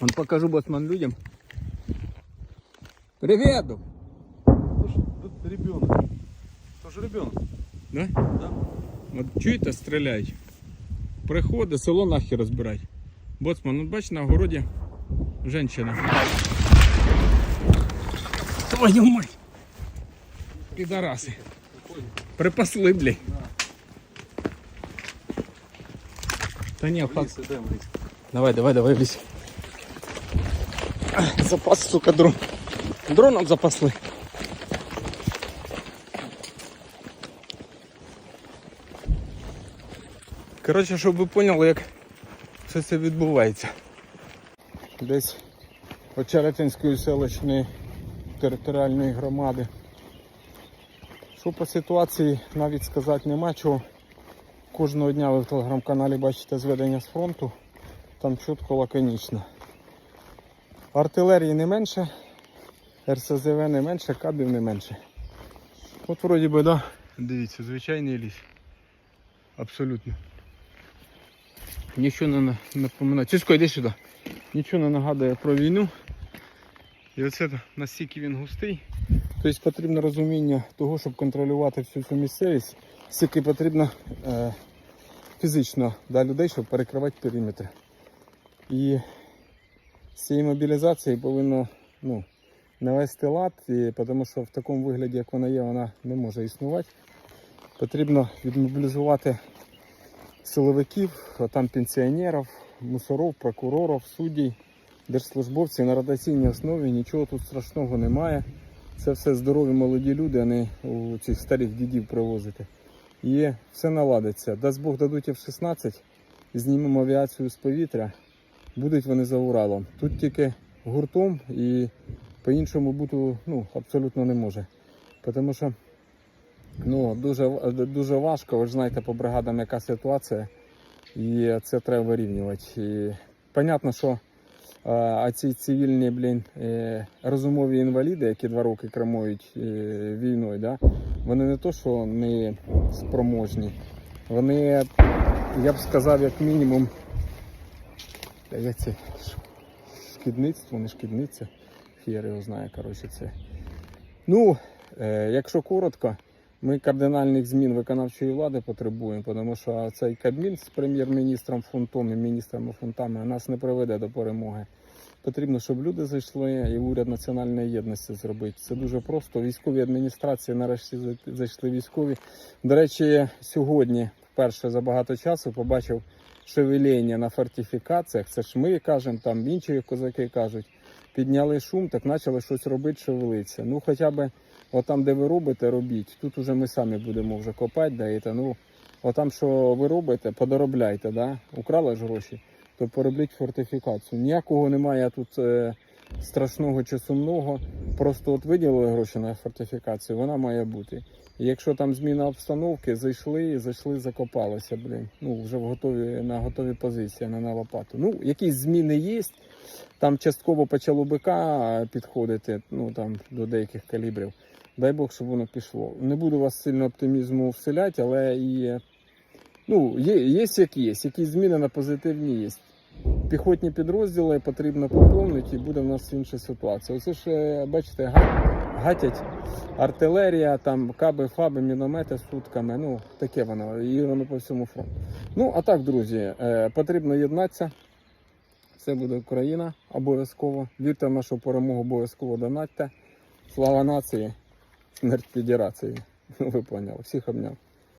Он покажу боцман людям. Привет! Это ж это ребенок. Это же ребенок. Да? Да. От чуєте, стріляють. Приходить, село нахер розбирать. Боцман, от бач, на огороді женщина. Твою мать! Підараси. Припасли, блядь. Та ні, факт. Лис, идем, лис. Давай, давай, давай, влізь. Запас, сука, дрон. Дроном запасли. Коротше, щоб ви поняли, як все це відбувається. Десь Очеретинської селищної територіальної громади. Що по ситуації навіть сказати нема чого. Кожного дня ви в телеграм-каналі бачите зведення з фронту. Там чітко лаконічно. Артилерії не менше, РСЗВ не менше, кабів не менше. От вроді би, да. Дивіться, звичайний ліс. Абсолютно. Нічого не на- напоминає. Циско, йди сюди. Нічого не нагадує про війну. І оце настільки він густий. Тобто потрібно розуміння того, щоб контролювати всю цю місцевість, скільки потрібно е, фізично да, людей, щоб перекривати периметр. І цієї мобілізації повинно ну, навести лад, і, тому що в такому вигляді, як вона є, вона не може існувати. Потрібно відмобілізувати силовиків, там пенсіонерів, мусорів, прокурорів, суддів, держслужбовців на ротаційній основі. Нічого тут страшного немає. Це все здорові молоді люди, а не у цих старих дідів привозити. І все наладиться. Дасть Бог дадуть F-16, знімемо авіацію з повітря, будуть вони за Уралом. Тут тільки гуртом і по-іншому бути ну, абсолютно не може. Тому що ну, дуже, дуже важко, ви ж знаєте по бригадам, яка ситуація, і це треба вирівнювати. І понятно, що а, ці цивільні блін, е, розумові інваліди, які два роки кремують е, війною, да, вони не то, що не спроможні, вони, я б сказав, як мінімум, це шкідництво, не шкідниця, фір його знає, коротше, це. Ну, е, якщо коротко, ми кардинальних змін виконавчої влади потребуємо, тому що цей Кабмін з прем'єр-міністром Фунтом і міністрами Фунтами нас не приведе до перемоги. Потрібно, щоб люди зайшли і уряд національної єдності зробити. Це дуже просто. Військові адміністрації нарешті зайшли військові. До речі, сьогодні, вперше за багато часу, побачив шевеління на фортифікаціях. Це ж ми кажемо, там інші козаки кажуть. Підняли шум, так почали щось робити, шевелиться. Ну, хоча б отам, де ви робите, робіть. Тут уже ми самі будемо вже копати, да, і та, ну, отам, що ви робите, подоробляйте, да? украли ж гроші, то поробліть фортифікацію. Ніякого немає тут е, страшного чи сумного. Просто от виділили гроші на фортифікацію, вона має бути. Якщо там зміна обстановки, зайшли, зайшли, закопалися, блін. Ну, вже в готові, на готові позиції, не на лопату. Ну, якісь зміни є. Там частково почало БК підходити, ну там до деяких калібрів. Дай Бог, щоб воно пішло. Не буду вас сильно оптимізму вселяти, але і ну, є, є як є. Якісь зміни на позитивні є. Піхотні підрозділи потрібно поповнити і буде в нас інша ситуація. Оце ж, е, бачите, га- гатять артилерія, там каби, фаби, міномети з сутками. Ну, таке воно, і воно по всьому фронту. Ну, а так, друзі, е, потрібно єднатися. Це буде Україна обов'язково. Вірте в нашу перемогу, обов'язково донатьте. Слава нації, смерть федерації. Ви поняли. Всіх обняв.